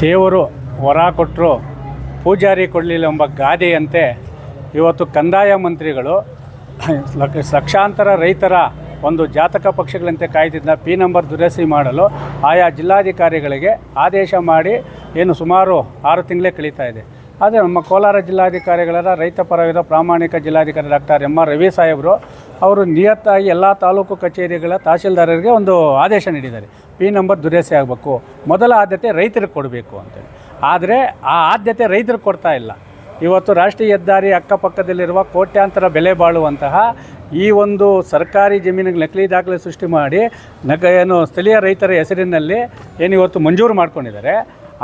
ದೇವರು ವರ ಕೊಟ್ಟರು ಪೂಜಾರಿ ಕೊಡಲಿಲ್ಲ ಎಂಬ ಗಾದೆಯಂತೆ ಇವತ್ತು ಕಂದಾಯ ಮಂತ್ರಿಗಳು ಲಕ್ಷ- ಲಕ್ಷಾಂತರ ರೈತರ ಒಂದು ಜಾತಕ ಪಕ್ಷಗಳಂತೆ ಕಾಯ್ದಿದ್ದ ಪಿ ನಂಬರ್ ದುರಸ್ತಿ ಮಾಡಲು ಆಯಾ ಜಿಲ್ಲಾಧಿಕಾರಿಗಳಿಗೆ ಆದೇಶ ಮಾಡಿ ಏನು ಸುಮಾರು ಆರು ತಿಂಗಳೇ ಕಳೀತಾ ಇದೆ. ಆದರೆ ನಮ್ಮ ಕೋಲಾರ ಜಿಲ್ಲಾಧಿಕಾರಿಗಳ ರೈತ ಪರವಿರೋ ಪ್ರಾಮಾಣಿಕ ಜಿಲ್ಲಾಧಿಕಾರಿ ಡಾಕ್ಟರ್ ಎಂ ಆರ್ ರವಿ ಸಾಹೇಬರು ಅವರು ನಿಯತ್ತಾಗಿ ಎಲ್ಲ ತಾಲೂಕು ಕಚೇರಿಗಳ ತಹಶೀಲ್ದಾರರಿಗೆ ಒಂದು ಆದೇಶ ನೀಡಿದ್ದಾರೆ. ಪಿ ನಂಬರ್ ದುರಸ್ತಿ ಆಗಬೇಕು. ಮೊದಲ ಆದ್ಯತೆ ರೈತರಿಗೆ ಕೊಡಬೇಕು ಅಂತೇಳಿ. ಆದರೆ ಆ ಆದ್ಯತೆ ರೈತರಿಗೆ ಕೊಡ್ತಾ ಇಲ್ಲ. ಇವತ್ತು ರಾಷ್ಟ್ರೀಯ ಹೆದ್ದಾರಿ ಅಕ್ಕಪಕ್ಕದಲ್ಲಿರುವ ಕೋಟ್ಯಾಂತರ ಬೆಲೆ ಬಾಳುವಂತಹ ಈ ಒಂದು ಸರ್ಕಾರಿ ಜಮೀನಿಗೆ ನಕಲಿ ದಾಖಲೆ ಸೃಷ್ಟಿ ಮಾಡಿ ನಗ ಏನು ಸ್ಥಳೀಯ ರೈತರ ಹೆಸರಿನಲ್ಲಿ ಏನು ಇವತ್ತು ಮಂಜೂರು ಮಾಡ್ಕೊಂಡಿದ್ದಾರೆ.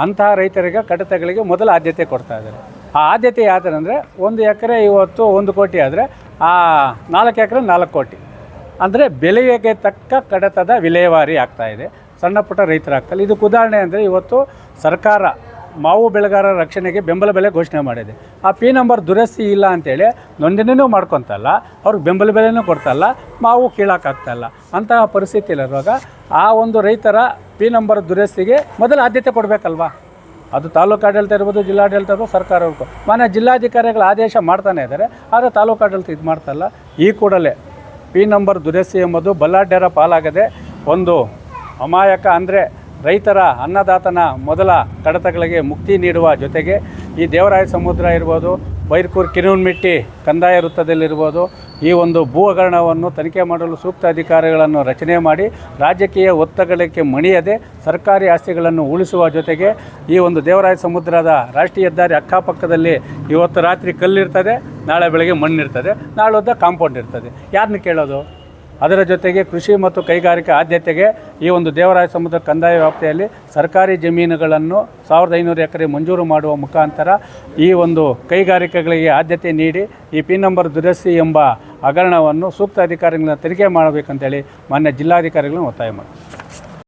ಅಂತಹ ರೈತರಿಗೆ ಕಡತಗಳಿಗೆ ಮೊದಲ ಆದ್ಯತೆ ಕೊಡ್ತಾ ಇದ್ದಾರೆ. ಆ ಆದ್ಯತೆ ಯಾವ ಥರ ಅಂದರೆ ಒಂದು ಎಕರೆ ಇವತ್ತು ಒಂದು ಕೋಟಿ ಆದರೆ ಆ ನಾಲ್ಕು ಎಕರೆ, ನಾಲ್ಕು ಕೋಟಿ. ಅಂದರೆ ಬೆಲೆಗೆ ತಕ್ಕ ಕಡತದ ವಿಲೇವಾರಿ ಆಗ್ತಾ ಇದೆ. ಸಣ್ಣ ಪುಟ್ಟ ರೈತರಾಗ್ತಲ್ಲ ಇದಕ್ಕೆ ಉದಾಹರಣೆ ಅಂದರೆ ಇವತ್ತು ಸರ್ಕಾರ ಮಾವು ಬೆಳೆಗಾರರ ರಕ್ಷಣೆಗೆ ಬೆಂಬಲ ಬೆಲೆ ಘೋಷಣೆ ಮಾಡಿದೆ. ಆ ಪಿ ನಂಬರ್ ದುರಸ್ತಿ ಇಲ್ಲ ಅಂತೇಳಿ ನೋಂದಣಿನೂ ಮಾಡ್ಕೊತಲ್ಲ ಅವ್ರಿಗೆ ಬೆಂಬಲ ಬೆಲೆನೂ ಕೊಡ್ತಲ್ಲ ಮಾವು ಕೀಳೋಕ್ಕಾಗ್ತಾಯಿಲ್ಲ ಅಂತಹ ಪರಿಸ್ಥಿತಿಯಲ್ಲಿರುವಾಗ ಆ ಒಂದು ರೈತರ ಪಿ ನಂಬರ್ ದುರಸ್ತಿಗೆ ಮೊದಲು ಆದ್ಯತೆ ಕೊಡಬೇಕಲ್ವಾ? ಅದು ತಾಲೂಕಾಡಳಿತ ಇರ್ಬೋದು, ಜಿಲ್ಲಾಡಳಿತ ಇರ್ಬೋದು, ಸರ್ಕಾರ ಇರ್ಬೋದು. ಮಾನ್ಯ ಜಿಲ್ಲಾಧಿಕಾರಿಗಳು ಆದೇಶ ಮಾಡ್ತಾನೆ ಇದ್ದಾರೆ, ಆದರೆ ತಾಲೂಕಾಡಳಿತ ಇದು ಮಾಡ್ತಾಯಿಲ್ಲ ಈ ಕೂಡಲೇ ಪಿ ನಂಬರ್ ದುರಸ್ತಿ ಎಂಬುದು ಬಲ್ಲಾಢ್ಯರ ಪಾಲಾಗದೆ ಒಂದು ಅಮಾಯಕ ಅಂದರೆ ರೈತರ ಅನ್ನದಾತನ ಮೊದಲ ಕಡತಗಳಿಗೆ ಮುಕ್ತಿ ನೀಡುವ ಜೊತೆಗೆ ಈ ದೇವರಾಯ ಸಮುದ್ರ ಇರ್ಬೋದು, ಬೈರ್ಕೂರು ಕಿರುನ್ಮಿಟ್ಟಿ ಕಂದಾಯ ವೃತ್ತದಲ್ಲಿರ್ಬೋದು, ಈ ಒಂದು ಭೂ ಹಗರಣವನ್ನು ತನಿಖೆ ಮಾಡಲು ಸೂಕ್ತ ಅಧಿಕಾರಿಗಳನ್ನು ರಚನೆ ಮಾಡಿ ರಾಜಕೀಯ ಒತ್ತಡಕ್ಕೆ ಮಣಿಯದೆ ಸರ್ಕಾರಿ ಆಸ್ತಿಗಳನ್ನು ಉಳಿಸುವ ಜೊತೆಗೆ ಈ ಒಂದು ದೇವರಾಯ ಸಮುದ್ರದ ರಾಷ್ಟ್ರೀಯ ಹೆದ್ದಾರಿ ಅಕ್ಕಪಕ್ಕದಲ್ಲಿ ಇವತ್ತು ರಾತ್ರಿ ಕಲ್ಲಿರ್ತದೆ, ನಾಳೆ ಬೆಳಗ್ಗೆ ಮಣ್ಣಿರ್ತದೆ ನಾಳೊದ್ದ ಕಾಂಪೌಂಡ್ ಇರ್ತದೆ. ಯಾರನ್ನ ಕೇಳೋದು? ಅದರ ಜೊತೆಗೆ ಕೃಷಿ ಮತ್ತು ಕೈಗಾರಿಕೆ ಆದ್ಯತೆಗೆ ಈ ಒಂದು ದೇವರಾಯ ಸಮುದ್ರ ಕಂದಾಯ ವ್ಯಾಪ್ತಿಯಲ್ಲಿ ಸರ್ಕಾರಿ ಜಮೀನುಗಳನ್ನು ಸಾವಿರದ ಐನೂರು ಎಕರೆ ಮಂಜೂರು ಮಾಡುವ ಮುಖಾಂತರ ಈ ಒಂದು ಕೈಗಾರಿಕೆಗಳಿಗೆ ಆದ್ಯತೆ ನೀಡಿ ಈ ಪಿನ್ ನಂಬರ್ ದುರಸ್ತಿ ಎಂಬ ಹಗರಣವನ್ನು ಸೂಕ್ತ ಅಧಿಕಾರಿಗಳನ್ನ ತೆರಿಗೆ ಮಾಡಬೇಕಂತೇಳಿ ಮಾನ್ಯ ಜಿಲ್ಲಾಧಿಕಾರಿಗಳನ್ನು ಒತ್ತಾಯ ಮಾಡಿ